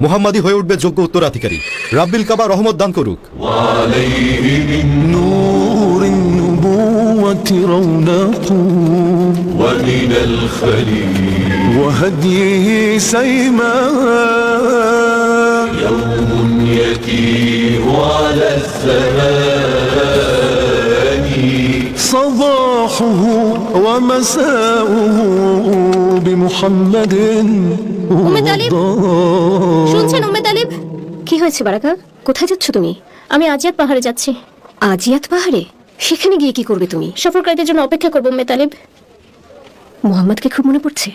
মুহাম্মাদি হয়ে উঠবে যোগ্য উত্তরাধিকারী রাব্বিল কাবা রহমত দান করুক نور النبوة رونق ومن الخليل وهديه سيمان يوم يتيه على الزمان صباحه ومساؤه بمحمد বলছেন উম্মে তালিব কি হয়েছে বারাকা? কোথায় যাচ্ছ তুমি? আমি আজিয়াত পাহাড়ে যাচ্ছি। আজিয়াত পাহাড়ে? সেখানে গিয়ে কি করবে তুমি? সফরকারীদের জন্য অপেক্ষা করব উম্মে তালিব মোহাম্মদকে খুব মনে পড়ছে?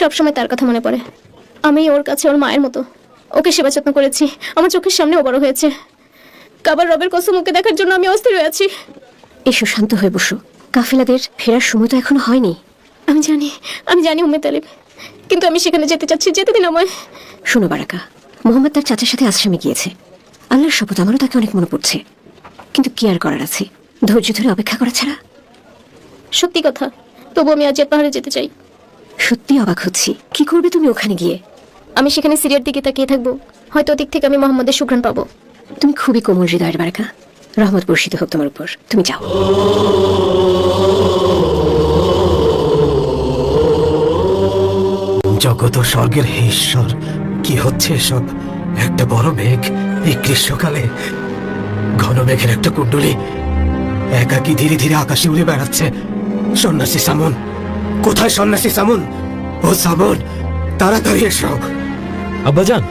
সবসময় তার কথা মনে পড়ে। আমি ওর কাছে ওর মায়ের মতো। ওকে সেবা যত্ন করেছি। আমার চোখের সামনে ও বড় হয়েছে। কাবার রবের কসম ওকে দেখার জন্য আমি অস্থির হয়ে আছি। এসো শান্ত হয়ে বসো। কাফিলাদের ফেরার সময় তো এখনও হয়নি। আমি জানি আমি জানি উমে তালিব কিন্তু আমি সেখানে যেতে চাচ্ছি যেতে দিন আমায়। শোনো বারাকা মোহাম্মদ তার চাচার সাথে আশ্রমে গিয়েছে। আল্লাহর শপথ আমারও তাকে অনেক মনে পড়ছে। কিন্তু কি আর করার আছে? ধৈর্য ধরে অপেক্ষা করা ছাড়া। সত্যি কথা তবু আমি আজ পাহাড়ে যেতে চাই। সত্যি অবাক হচ্ছি। কি করবে তুমি ওখানে গিয়ে? আমি সেখানে সিরিয়ার দিকে তাকিয়ে থাকব। হয়তো ওদিক থেকে আমি মোহাম্মদের সুঘ্রাণ পাবো। তুমি খুবই কোমল হৃদয়ের বারাকা। রহমত বর্ষিত হোক তোমার উপর। তুমি যাও। জগত ও স্বর্গের হে ঈশ্বর কি হচ্ছে এসব? একটা বড় মেঘ এই গ্রীষ্মকালে। ঘন মেঘের একটা কুণ্ডলী একাকি ধীরে ধীরে আকাশে উড়ে বেড়াচ্ছে। সন্ন্যাসী সামন কোথায় সন্ন্যাসী সামন? ও সামন তাড়াতাড়ি এসো। আব্বাজান!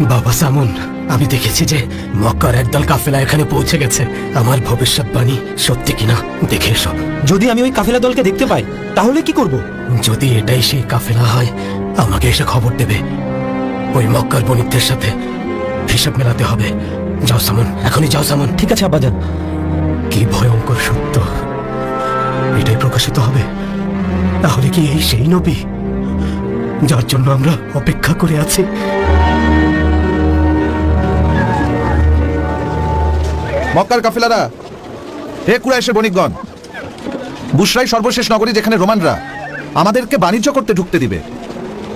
বাবা সামন আমি দেখেছি যে মক্কার একদল কাফেলা এখানে পৌঁছে গেছে। আমার ভবিষ্যৎবাণী সত্যি কিনা দেখে এসো। যদি আমি ওই কাফেলা দলকে দেখতে পাই তাহলে কি করব? যদি এটাই সেই কাফেলা হয় আমাকে এসে খবর দেবে। ওই মক্কার বণিকদের সাথে হিসাব মেলাতে হবে। যাও সামন এখনই যাও সামন। ঠিক আছে আব্বাজান। কি ভয়ঙ্কর সত্য। এটাই প্রকাশিত হবে। তাহলে কি এই সেই নবী যার জন্য আমরা অপেক্ষা করে আছি? মক্কার কাফেলারা। হে কুরাইশের বণিকগণ বুশরাই সর্বশেষ নগরী যেখানে রোমানরা আমাদেরকে বাণিজ্য করতে ঢুকতে দিবে।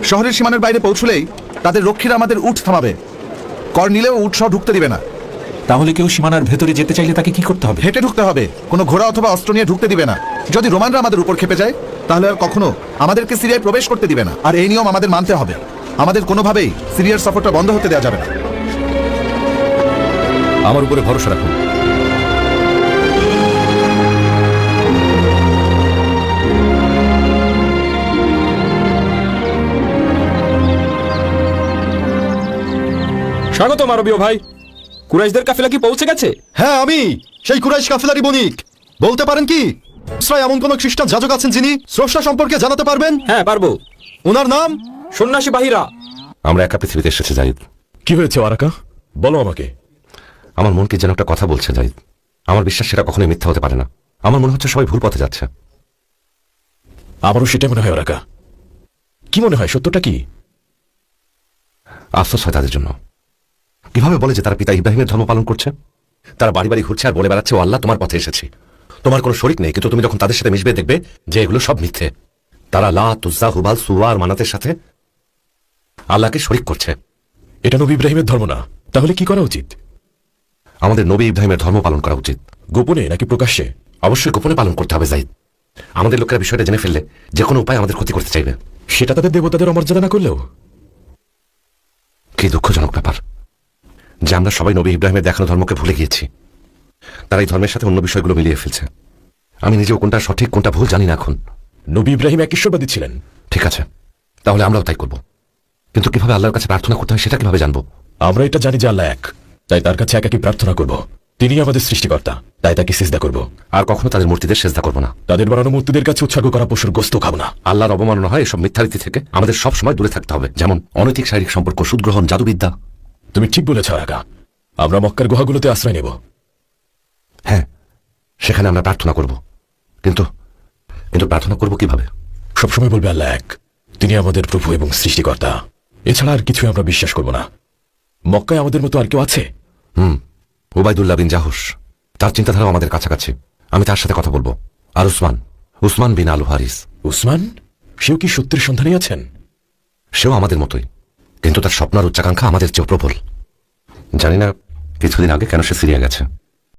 শহরের সীমানের বাইরে পৌঁছলেই তাদের রক্ষীরা আমাদের উঠ থামাবে। কর নিলেও উঠ সহ ঢুকতে দিবে না। তাহলে কেউ সীমানার ভেতরে যেতে চাইলে তাকে কি করতে হবে? হেঁটে ঢুকতে হবে। কোনো ঘোড়া অথবা অস্ত্র নিয়ে ঢুকতে দিবে না। যদি রোমানরা আমাদের উপর খেপে যায় তাহলে আর কখনো আমাদেরকে সিরিয়ায় প্রবেশ করতে দিবে না। আর এই নিয়ম আমাদের মানতে হবে। আমাদের কোনোভাবেই সিরিয়ার সফরটা বন্ধ হতে দেওয়া যাবে না। আমার উপরে ভরসা রাখুন। স্বাগত মারবীয় ভাই। কুরাইশদের কাফেলা কি পৌঁছে গেছে? হ্যাঁ আমি। সেই কুরাইশ কাফেলারি বণিক। বলতে পারেন কি? ইসরায় এমন কোন খ্রিস্টান যাজক আছেন যিনি স্রষ্টা সম্পর্কে জানাতে পারবেন? হ্যাঁ পারব। ওনার নাম? সন্ন্যাসী বাহিরা। আমরা একা পৃথিবীতে এসেছি জাহিদ কি হয়েছে আরাকা? বলো আমাকে। আমার মনকে যেন একটা কথা বলছে জাহিদ আমার বিশ্বাস সেটা কখনোই মিথ্যা হতে পারে না। আমার মনে হচ্ছে সবাই ভুল পথে যাচ্ছে। আমারও সেটাই মনে হয় আরাকা। কি মনে হয় সত্যটা কি? আফসোস হয় তাদের জন্য। কীভাবে বলে যে তারা পিতা ইব্রাহিমের ধর্ম পালন করছে? তারা বাড়ি বাড়ি ঘুরছে আর বলে বেড়াচ্ছে, ও আল্লাহ, তোমার পথে এসেছি। তোমার কোনো শরিক নেই, কিন্তু তুমি যখন তাদের সাথে মিশবে, দেখবে যে এগুলো সব মিথ্যে। তারা লা তুজা হুবাল সুয়া আর মানাতের সাথে আল্লাহকে শরিক করছে। এটা নবী ইব্রাহিমের ধর্ম না। তাহলে কি করা উচিত? আমাদের নবী ইব্রাহিমের ধর্ম পালন করা উচিত। গোপনে নাকি প্রকাশ্যে? অবশ্যই গোপনে পালন করতে হবে জাহিদ আমাদের লোকেরা বিষয়টা জেনে ফেললে যে কোনো উপায় আমাদের ক্ষতি করতে চাইবে। সেটা তাদের দেবতাদের অমর্যাদা না করলেও? কি দুঃখজনক ব্যাপার। যে আমরা সবাই নবী ইব্রাহিমের দেখানো ধর্মকে ভুলে গিয়েছি। তারা এই ধর্মের সাথে অন্য বিষয়গুলো মিলিয়ে ফেলছে। আমি নিজেও কোনটা সঠিক কোনটা ভুল জানি না এখন। নবী ইব্রাহিম এক ঈশ্বরবাদী ছিলেন। ঠিক আছে তাহলে আমরাও তাই করব। কিন্তু কীভাবে আল্লাহর কাছে প্রার্থনা করতে হয় সেটা কীভাবে জানব? আমরা এটা জানি যে আল্লাহ এক তাই তার কাছে একাকি প্রার্থনা করব। তিনি আমাদের সৃষ্টিকর্তা তাই তাকে সিজদা করব। আর কখনো তাদের মূর্তিদের সেজদা করব না। তাদের বানানো মূর্তিদের কাছে উৎসর্গ করা পশুর গোস্ত খাব না। আল্লাহর অবমাননা হয় এসব মিথ্যারীতি থেকে। আমাদের সব সময় দূরে থাকতে হবে। যেমন অনৈতিক শারীরিক সম্পর্ক সুদগ্রহণ জাদুবিদ্যা। তুমি ঠিক বলেছ আরাকা আমরা মক্কার গুহাগুলোতে আশ্রয় নেব। হ্যাঁ সেখানে আমরা প্রার্থনা করব। কিন্তু কিন্তু প্রার্থনা করব কীভাবে? সবসময় বলবে আল্লাহ এক তিনি আমাদের প্রভু এবং সৃষ্টিকর্তা। এছাড়া আর কিছুই আমরা বিশ্বাস করব না। মক্কায় আমাদের মতো আর কেউ আছে? হুম ওবায়দুল্লাহ বিন জাহুস তার চিন্তাধারা আমাদের কাছাকাছি। আমি তার সাথে কথা বলব। আর উসমান উসমান বিন আলু হারিস উসমান? সেও কি সত্যের সন্ধানে আছেন? সেও আমাদের মতোই। কিন্তু তার স্বপ্ন আর উচ্চাকাঙ্ক্ষা আমাদের চেয়েও প্রবল। জানি না কিছুদিন আগে কেন সে সিরিয়া গেছে।